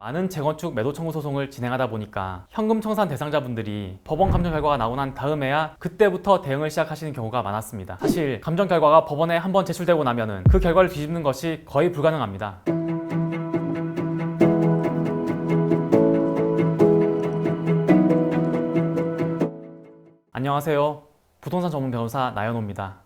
많은 재건축 매도 청구 소송을 진행하다 보니까 현금 청산 대상자분들이 법원 감정 결과가 나고 난 다음에야 그때부터 대응을 시작하시는 경우가 많았습니다. 사실 감정 결과가 법원에 한 번 제출되고 나면은 그 결과를 뒤집는 것이 거의 불가능합니다. 안녕하세요. 부동산 전문 변호사 나연호입니다.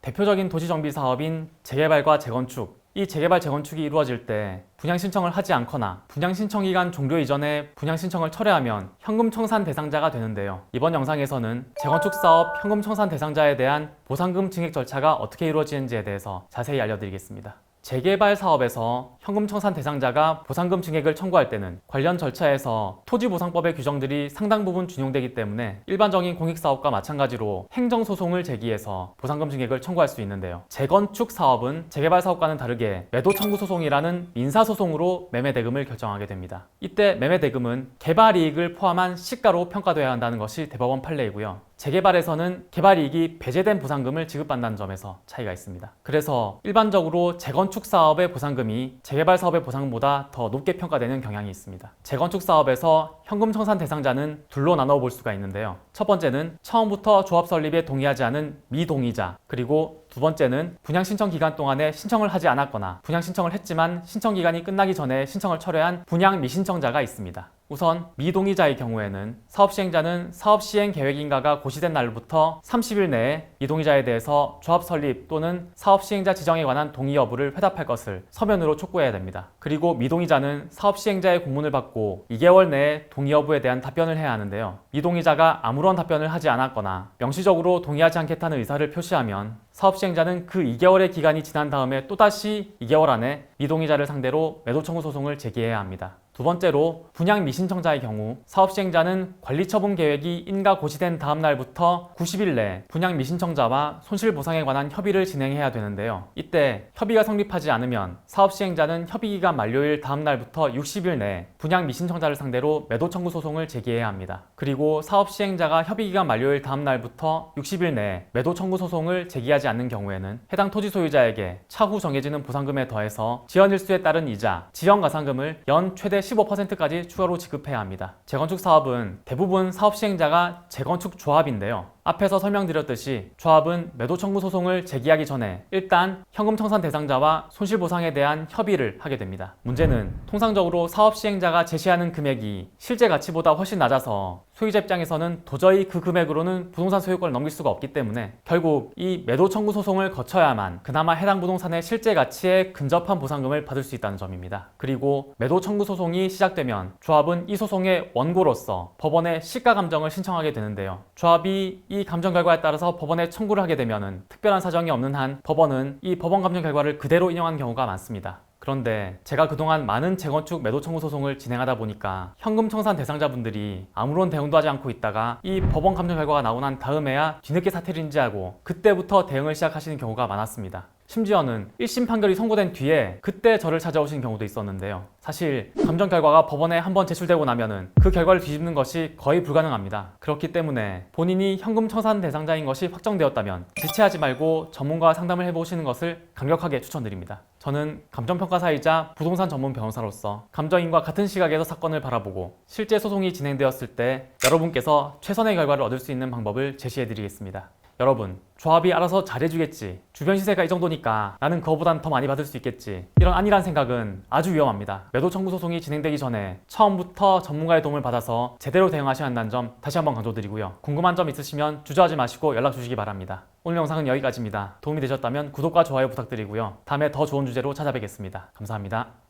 대표적인 도시 정비 사업인 재개발과 재건축. 이 재개발 재건축이 이루어질 때 분양 신청을 하지 않거나 분양 신청 기간 종료 이전에 분양 신청을 철회하면 현금 청산 대상자가 되는데요. 이번 영상에서는 재건축 사업 현금 청산 대상자에 대한 보상금 증액 절차가 어떻게 이루어지는지에 대해서 자세히 알려드리겠습니다. 재개발 사업에서 현금 청산 대상자가 보상금 증액을 청구할 때는 관련 절차에서 토지보상법의 규정들이 상당 부분 준용되기 때문에 일반적인 공익사업과 마찬가지로 행정소송을 제기해서 보상금 증액을 청구할 수 있는데요. 재건축 사업은 재개발 사업과는 다르게 매도 청구 소송이라는 민사소송으로 매매 대금을 결정하게 됩니다. 이때 매매 대금은 개발 이익을 포함한 시가로 평가돼야 한다는 것이 대법원 판례이고요. 재개발에서는 개발 이익이 배제된 보상금을 지급한다는 점에서 차이가 있습니다. 그래서 일반적으로 재건축 사업의 보상금이 재개발 사업의 보상금보다 더 높게 평가되는 경향이 있습니다. 재건축 사업에서 현금 청산 대상자는 둘로 나눠 볼 수가 있는데요. 첫 번째는 처음부터 조합 설립에 동의하지 않은 미동의자, 그리고 두 번째는 분양 신청 기간 동안에 신청을 하지 않았거나 분양 신청을 했지만 신청 기간이 끝나기 전에 신청을 철회한 분양 미신청자가 있습니다. 우선 미동의자의 경우에는 사업 시행자는 사업 시행 계획인가가 고시된 날부터 30일 내에 이동의자에 대해서 조합 설립 또는 사업 시행자 지정에 관한 동의 여부를 회답할 것을 서면으로 촉구해야 됩니다. 그리고 미동의자는 사업 시행자의 공문을 받고 2개월 내에 동의 여부에 대한 답변을 해야 하는데요. 미동의자가 아무런 답변을 하지 않았거나 명시적으로 동의하지 않겠다는 의사를 표시하면 사업 시행자는 그 2개월의 기간이 지난 다음에 또다시 2개월 안에 미동의자를 상대로 매도 청구 소송을 제기해야 합니다. 두 번째로 분양 미신청자의 경우 사업 시행자는 관리 처분 계획이 인가 고시된 다음 날부터 90일 내 분양 미신청자와 손실 보상에 관한 협의를 진행해야 되는데요. 이때 협의가 성립하지 않으면 사업 시행자는 협의 기간 만료일 다음 날부터 60일 내 분양 미신청자를 상대로 매도 청구 소송을 제기해야 합니다. 그리고 사업 시행자가 협의 기간 만료일 다음 날부터 60일 내 매도 청구 소송을 제기하지 않는 경우에는 해당 토지 소유자에게 차후 정해지는 보상금에 더해서 지연 일수에 따른 이자, 지연 가산금을 연 최대 15%까지 추가로 지급해야 합니다. 재건축 사업은 대부분 사업 시행자가 재건축 조합인데요. 앞에서 설명드렸듯이 조합은 매도 청구 소송을 제기하기 전에 일단 현금 청산 대상자와 손실 보상에 대한 협의를 하게 됩니다. 문제는 통상적으로 사업 시행자가 제시하는 금액이 실제 가치보다 훨씬 낮아서 소유자 입장에서는 도저히 그 금액으로는 부동산 소유권을 넘길 수가 없기 때문에 결국 이 매도 청구 소송을 거쳐야만 그나마 해당 부동산의 실제 가치에 근접한 보상금을 받을 수 있다는 점입니다. 그리고 매도 청구 소송이 시작되면 조합은 이 소송의 원고로서 법원에 시가 감정을 신청하게 되는데요. 조합이 이 감정 결과에 따라서 법원에 청구를 하게 되면은 특별한 사정이 없는 한 법원은 이 법원 감정 결과를 그대로 인용하는 경우가 많습니다. 그런데 제가 그동안 많은 재건축 매도 청구 소송을 진행하다 보니까 현금 청산 대상자분들이 아무런 대응도 하지 않고 있다가 이 법원 감정 결과가 나고 난 다음에야 뒤늦게 사퇴를 인지하고 그때부터 대응을 시작하시는 경우가 많았습니다. 심지어는 1심 판결이 선고된 뒤에 그때 저를 찾아오신 경우도 있었는데요. 사실 감정 결과가 법원에 한번 제출되고 나면은 그 결과를 뒤집는 것이 거의 불가능합니다. 그렇기 때문에 본인이 현금 청산 대상자인 것이 확정되었다면 지체하지 말고 전문가와 상담을 해보시는 것을 강력하게 추천드립니다. 저는 감정평가사이자 부동산 전문 변호사로서 감정인과 같은 시각에서 사건을 바라보고 실제 소송이 진행되었을 때 여러분께서 최선의 결과를 얻을 수 있는 방법을 제시해드리겠습니다. 여러분, 조합이 알아서 잘해주겠지. 주변 시세가 이 정도니까 나는 그거보단 더 많이 받을 수 있겠지. 이런 안일한 생각은 아주 위험합니다. 매도 청구 소송이 진행되기 전에 처음부터 전문가의 도움을 받아서 제대로 대응하셔야 한다는 점 다시 한번 강조드리고요. 궁금한 점 있으시면 주저하지 마시고 연락 주시기 바랍니다. 오늘 영상은 여기까지입니다. 도움이 되셨다면 구독과 좋아요 부탁드리고요. 다음에 더 좋은 주제로 찾아뵙겠습니다. 감사합니다.